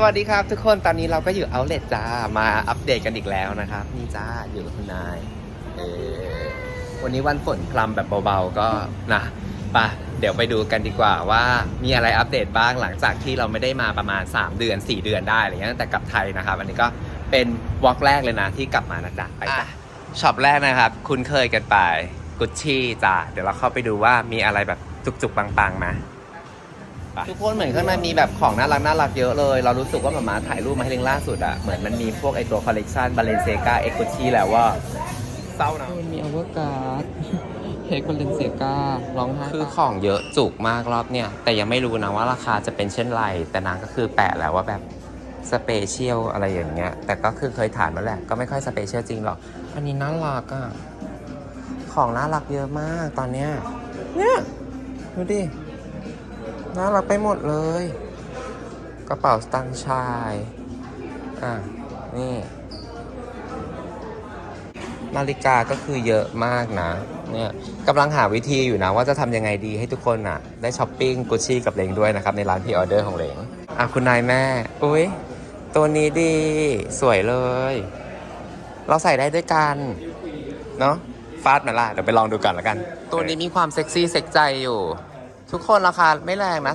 สวัสดีครับทุกคนตอนนี้เราก็อยู่เอาเล t จ้ามาอัปเดตกันอีกแล้วนะครับ นี่จ้าอยู่กับคุณนายเออวันนี้วันฝนพรำแบบเบาๆก็นะไปะเดี๋ยวไปดูกันดีกว่าว่ามีอะไรอัปเดตบ้างหลังจากที่เราไม่ได้มาประมาณ 3 เดือน 4 เดือนได้อะไรเงี้ยตั้งแต่กลับไทยนะครับ อันนี้ก็เป็นวอล์กแรกเลยนะที่กลับมานะจ๊ะไปจ้ะช็อปแรกนะครับ คุ้นเคยกันไปกุชชี่จ้าเดี๋ยวเราเข้าไปดูว่ามีอะไรแบบจุกๆปังๆมา ทุกคนเหมือนข้างในมีแบบของน่ารักน่ารักเยอะเลย เรารู้สึกว่าหมามาถ่ายรูปมาให้เล็งล่าสุดอะเหมือนมันมีพวกไอตัวคอลเลกชันบาเลนเซกาเอ็กซ์ชีแล้วว่าเศร้านะ มันมีอเวอร์การ์ดเฮกบาเลนเซียการ้องไห้คือของเยอะจุกมากรอบเนี่ย แต่ยังไม่รู้นะว่าราคาจะเป็นเช่นไร แต่นางก็คือแปะแล้วว่าแบบสเปเชียลอะไรอย่างเงี้ย แต่ก็คือเคยถามมาแหละ ก็ไม่ค่อยสเปเชียลจริงหรอก อันนี้น่ารักอะของน่ารักเยอะมากตอนเนี้ยเนี่ยดูดิ น่ารักไปหมดเลย กระเป๋าสตางค์ชาย อะ นี่ นาฬิกาก็คือเยอะมากนะ เนี่ยกำลังหาวิธีอยู่นะ ว่าจะทำยังไงดีให้ทุกคนอะ ได้ช้อปปิ้งกุชชี่กับเลงด้วยนะครับ ในร้านพ r ออเดอร์ของเลงอะ คุณนายแม่ อุ้ยตัวนี้ดี สวยเลย เราใส่ได้ด้วยกัน เนาะฟาดมาล่ะ เดี๋ยวไปลองดูกันแล้วกัน ตัวนี้มีความเซ็กซี่เซ็กใจอยู่ ทุกคนราคาไม่แรงนะ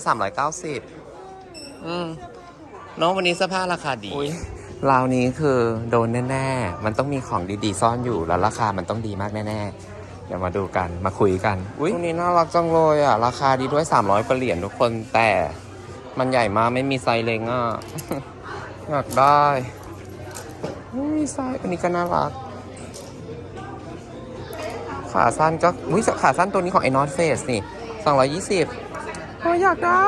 390อืมเน้องวันนี้เสื้อผ้าราคาดีราวนี้คือโดนแน่ ๆ มันต้องมีของดีๆ ซ่อนอยู่แล้วราคามันต้องดีมากแน่ๆ เดี๋ยวมาดูกันมาคุยกันอุ้ยตรงนี้น่ารักจังเลยอะ ราคาดีด้วย 300กว่าเหรียญทุกคนแต่มันใหญ่มากไม่มีไซส์เล็งอะ อยากได้ไม่มีไซส์อันนี้ก็น่ารัก ขาสั้นก็อุ้ยขาสั้นตัวนี้ของไอ้นอตเฟสนี่ 220โอ้ยอยากได้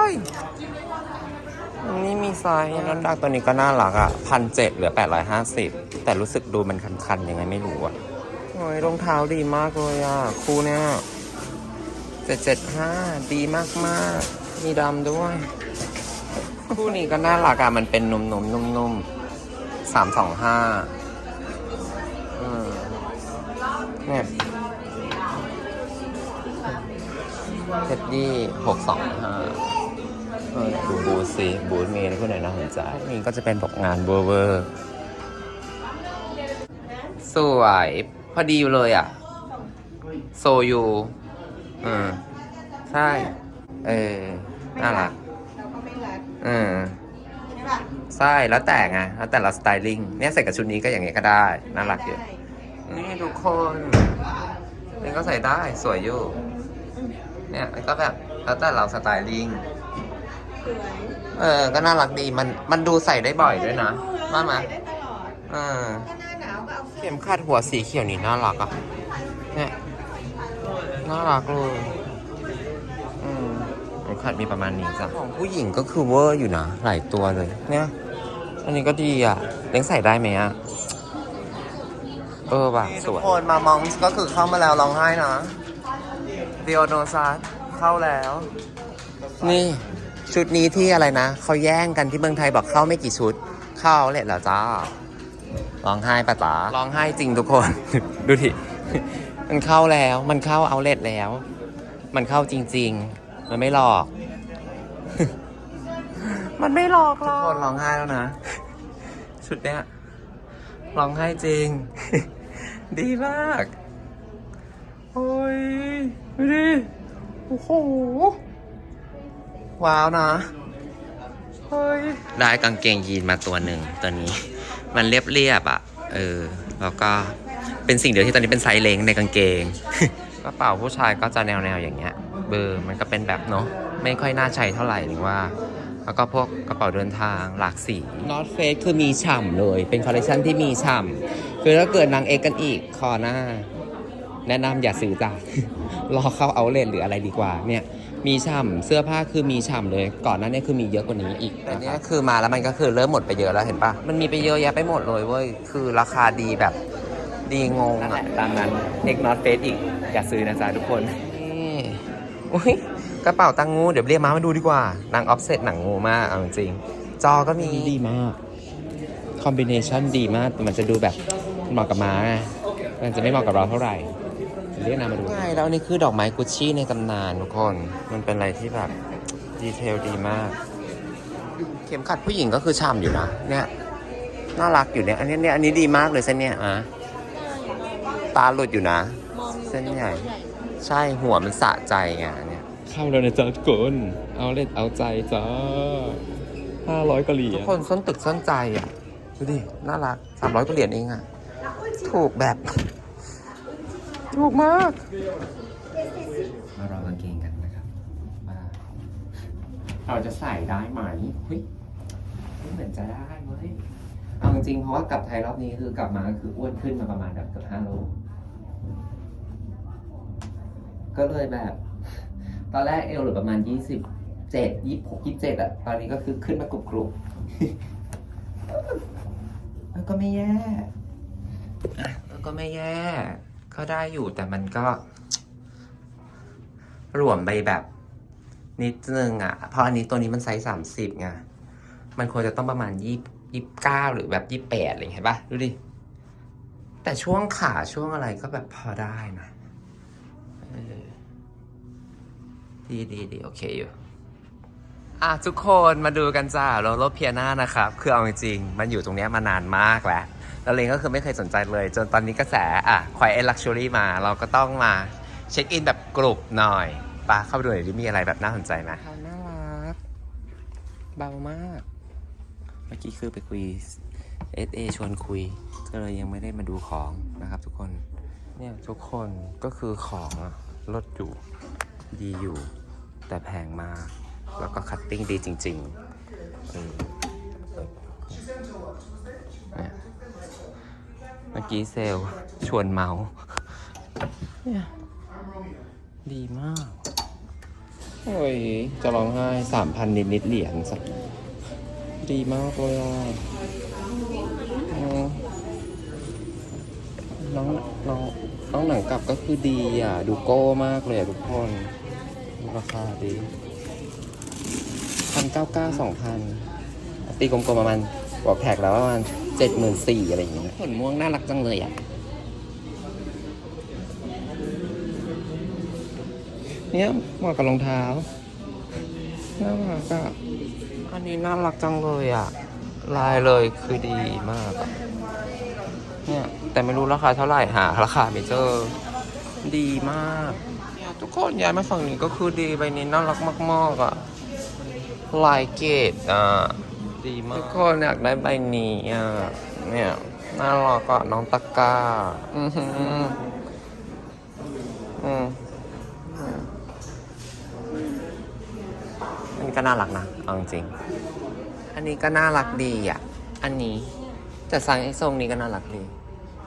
อันนี้มีไซส์นั่นดักตัวนี้ก็น่ารักอะพันเจ็ดเหลือ 850 แต่รู้สึกดูมันคันๆ ยังไงไม่รู้อะโอ้ยรองเท้าดีมากเลยอะ คู่เนี้ย775ดีมากๆมีดำด้วย คู่นี้ก็น่ารักอะ มันเป็นนุ่มๆนุ่มๆ325อืมเนี่ย เท็ดดี้หกสองห้าดูบูธสิบูธมีอะไรพวกไหนน่าสนใจนี่ก็จะเป็นบอกงานเวอร์เวอร์สวยพอดีอยู่เลยอะ โซยูอืมใช่ เออ น่ารักเราก็ไม่รัดอืมใช่ป่ะใช่แล้วแต่ไงแล้วแต่ละสไตลิ่งเนี่ยใส่กับชุดนี้ก็อย่างเงี้ยก็ได้ น่ารักอยู่ได้นี่ทุกคนนี่ก็ใส่ได้สวยอยู่ เนี่ยมันก็แบบแล้วแต่เราสไตลิ่งสวยเออ ก็น่ารักดีมันมันดูใส่ได้บ่อยด้วยนะว่ามาใส่ได้ตลอดเออถ้าหน้าหนาวก็เอาเสื้อเข็มขัดหัวสีเขียวนี่น่ารักอะเนี่ยน่ารักเลยอืมเข็มขัดมีประมาณนี้จ้ะของผู้หญิงก็คือเวอร์อยู่นะหลายตัวเลย เนี่ย อันนี้ก็ดีอะเล้งใส่ได้ไหมอะเออว่ะสวยทุกคนมามองก็คือเข้ามาแล้วร้องไห้นะ เดียโนซาเข้าแล้ว นี่ ชุดนี้ที่อะไรนะ เขาแย่งกันที่เมืองไทยบอกเข้าไม่กี่ชุด เข้าเลยแล้วจ้าร้องไห้ปะตาร้องไห้จริงทุกคน ดูดิมันเข้าแล้ว มันเข้าเอาเลทแล้ว มันเข้าจริง ๆ มันไม่หลอก มันไม่หลอกหรอกทุกคนร้องไห้แล้วนะชุดเนี้ยร้องไห้จริง ดีมาก โอ้ยดูดิโอ้โห ว้าวนะ เฮ้ย ได้กางเกงยีนมาตัวหนึ่งตัวนี้ มันเรียบเรียบๆอะ เออ แล้วก็เป็นสิ่งเดียวที่ตอนนี้เป็นไซส์เล้งในกางเกง กระเป๋าผู้ชายก็จะแนวๆอย่างเงี้ย เบอร์มันก็เป็นแบบเนาะไม่ค่อยน่าใช้เท่าไหร่หรือว่า แล้วก็พวกกระเป๋าเดินทางหลากสี North Face คือมีฉ่ำเลย เป็นคอลเลคชันที่มีฉ่ำคือถ้าเกิดนางเอกกันอีกคอหน้า แนะนำอย่าซื้อจ้ะรอเข้าเอาเลนหรืออะไรดีกว่าเนี่ยมีฉ่ำเสื้อผ้าคือมีฉ่ำเลย ก่อนหน้านี้คือมีเยอะกว่านี้อีกแต่เนี้ยคือมาแล้วมันก็คือเริ่มหมดไปเยอะแล้วเห็นปะมันมีไปเยอะแยะไปหมดเลยเว้ยคือราคาดีแบบดีงงอะตามนั้นเอกนอตเฟสอีกอย่าซื้อนะจ๊ะทุกคนนี่อุ้ยกระเป๋าตังงูเดี๋ยวเรียกม้ามาดูดีกว่านางออฟเซตหนังงูมากเอาจริงๆจอก็มีดีมากคอมบิเนชันดีมากแต่มันจะดูแบบเหมาะกับม้าไงมันจะไม่เหมาะกับเราเท่าไหร่ เรียกนามมาดูใช่แล้วอันนี่คือดอกไม้กุชชี่ในตำนานทุกคน มันเป็นอะไรที่แบบดีเทลดีมาก เข็มขัดผู้หญิงก็คือฉ่ำอยู่นะ เนี่ยน่ารักอยู่เนี่ย อันนี้เนี่ยอันนี้ดีมากเลยเส้นเนี่ยอะตาหลุดอยู่นะ เส้นใหญ่ ใช่หัวมันสะใจไงอันเนี่ย เข้าแล้วนะจ๊ะทุกคนเอาเล็ดเอาใจจ้าห้าร้อยกะเหรียทุญกคนส้นตึกส้นใจอะ ดูดิ น่ารักสามร้อยกว่าเหรียญเองอะ ถูกแบบ ถูกมาก มารอกางเกงกันนะครับว่าเราจะใส่ได้ไหมเฮ้ยไม่เหมือนจะได้เว้ยเอาจริงๆเพราะว่ากลับไทยรอบนี้คือกลับมาคืออ้วนขึ้นมาประมาณแบบเกือบห้าโลก็เลยแบบ ตอนแรกเอวเหลือประมาณยี่สิบเจ็ดยี่หกยี่เจ็ดอะตอนนี้ก็คือขึ้นมากรุบกรุบแล้วก็ไม่แย่แล้วก็ไม่แย่ ก็ได้อยู่แต่มันก็ หลวมไปแบบ นิดนึงอะ เพราะอันนี้ตัวนี้มันไซส์สามสิบไงมันควรจะต้องประมาณยี่ยี่เก้าหรือแบบยี่แปดอะไรอย่างเงี้ยเห็นปะดูดิ แต่ช่วงขาช่วงอะไรก็แบบพอได้นะดีดีดีโอเคอยู่อะทุกคนมาดูกันจ้าโรโลเพียนานะครับ คือเอาจริงๆมันอยู่ตรงเนี้ยมานานมากแล้ว แล้วเลงก็คือไม่เคยสนใจเลย จนตอนนี้กระแสอะควายเอ็นลักชัวรี่มา เราก็ต้องมาเช็คอินแบบกลุ่มหน่อยปะเข้าไปดูหน่อยดิมีอะไรแบบน่าสนใจไหมน่ารัก เบามาก เมื่อกี้คือไปคุย SA ชวนคุย ก็เลยยังไม่ได้มาดูของนะครับทุกคน เนี่ยทุกคนก็คือของอะลดอยู่ดีอยู่ แต่แพงมาก แล้วก็คัตติ้งดีจริงๆเออเนี่ยเมื่อกี้เซลชวนเมาเนี่ยดีมาก โอ้ย จะร้องไห้สามพันนิดนิดเหรียญสักดีมากเลยน้องน้องน้องหนังกลับก็คือดีอะ ดูโก้มากเลยอะทุกคนดูราคาดีพันเก้าเก้าสองพันตีกลมๆประมาณบอกแขกแล้วประมาณ เจ็ดหมื่นสี่อะไรอย่างเงี้ยขนม่วงน่ารักจังเลยอะ เนี่ยเหมาะกับรองเท้า น่ารักอะ อันนี้น่ารักจังเลยอะ ลายเลยคือดีมากอะเนี่ย แต่ไม่รู้ราคาเท่าไหร่หาราคาไม่เจอ ดีมากเนี่ยทุกคนย้ายมาฝั่งนี้ก็คือดีใบนี้น่ารักมากๆอะ ลายเกตอะ ดีมากทุกคนอยากได้ใบนี้อะเนี่ยน่ารักอะน้องตะกร้าอือหืออืมอันนี้ก็น่ารักนะเอาจริงๆอันนี้ก็น่ารักดีอะ อันนี้แต่สั่งไอ้ทรงนี้ก็น่ารักดี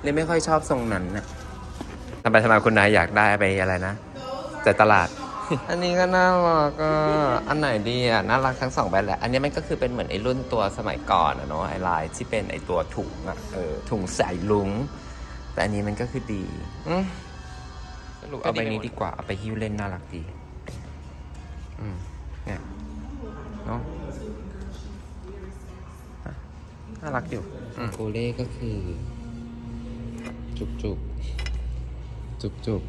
เลยไม่ค่อยชอบทรงนั้นนะทำไปทำไมคุณนายอยากได้ไปอะไรนะจากตลาด อันนี้ก็น่ารักอะอันไหนดีอะน่ารักทั้งสองแบบแหละ อันนี้มันก็คือเป็นเหมือนไอ้รุ่นตัวสมัยก่อนอะเนาะไอ้ลายที่เป็นไอ้ตัวถุงอะเออถุงใส่ลุง แต่อันนี้มันก็คือดีอืมสรุปเอาใบนี้ดีกว่าเอาไปฮิ้วเล่นน่ารักดี อืมเนี่ยเนาะอะน่ารักอยู่โกเล่ก็คือ จุกจุกจุกจุก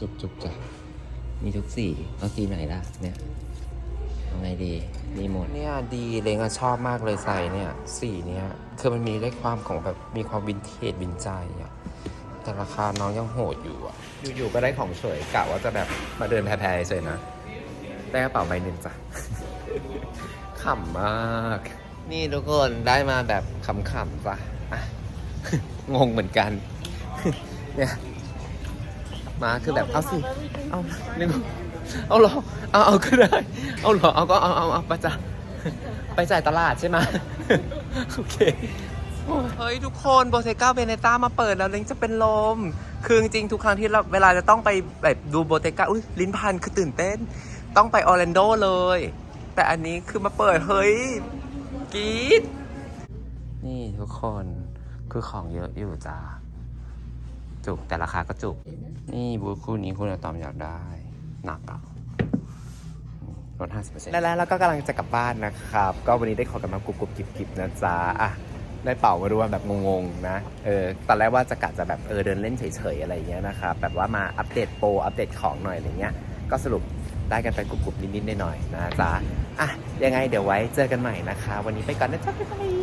จุกจุกจ้ะ มีทุกสีเอาสีไหนล่ะเนี่ยเอาไงดีมีหมดเนี่ยดีเลงอะชอบมากเลยใส่เนี่ยสีเนี่ยคือมันมีได้ความของแบบมีความวินเทจวินใจอะแต่ราคาน้องยังโหดอยู่อะอยู่ๆก็ได้ของเฉยกะว่าจะแบบมาเดินแพรๆเฉยนะได้กระเป๋าใบหนึ่งจ้ะขำมาก นี่ทุกคนได้มาแบบขำๆจ้ะอะงงเหมือนกันเนี่ย มาคือแบบเอาสิ เอาหนึ่งเอาเหรอเอาเอาก็ได้ เอาเหรอเอาก็เอาเอาเอาไปจ้ะไปจ่ายตลาดใช่ไหมโอเคเฮ้ยทุกคนโบเซก้าเบเนต้ามาเปิดแล้วเล้งจะเป็นลม คือจริงทุกครั้งที่เราเวลาจะต้องไปแบบดูโบเตก้าอุ้ยลิ้นพันคือตื่นเต้น ต้องไปออร์แลนโดเลย แต่อันนี้คือมาเปิด เฮ้ยกีดนี่ทุกคนคือของเยอะอยู่จ้า จุกแต่ราคาก็จุก นี่บูธคู่นี้คุณอะตอมอยากได้ หนักอะลดห้าสิบเปอร์เซ็นต์แล้วเราก็กำลังจะกลับบ้านนะครับ ก็วันนี้ได้ขอกันมากรุบกรุบกิบกิบนะจ๊ะอะได้เป่ามาด้วยแบบงงๆนะ เออ ตอนแรกว่าจะกะจะแบบเออเดินเล่นเฉยๆอะไรอย่างเงี้ยนะครับ แบบว่ามาอัปเดตโปรอัปเดตของหน่อยอะไรเงี้ย ก็สรุปได้กันไปกรุบๆนิดๆหน่อยๆนะจ๊ะ อะ ยังไงเดี๋ยวไว้เจอกันใหม่นะคะ วันนี้ไปก่อนนะจ๊ะบ๊ายบาย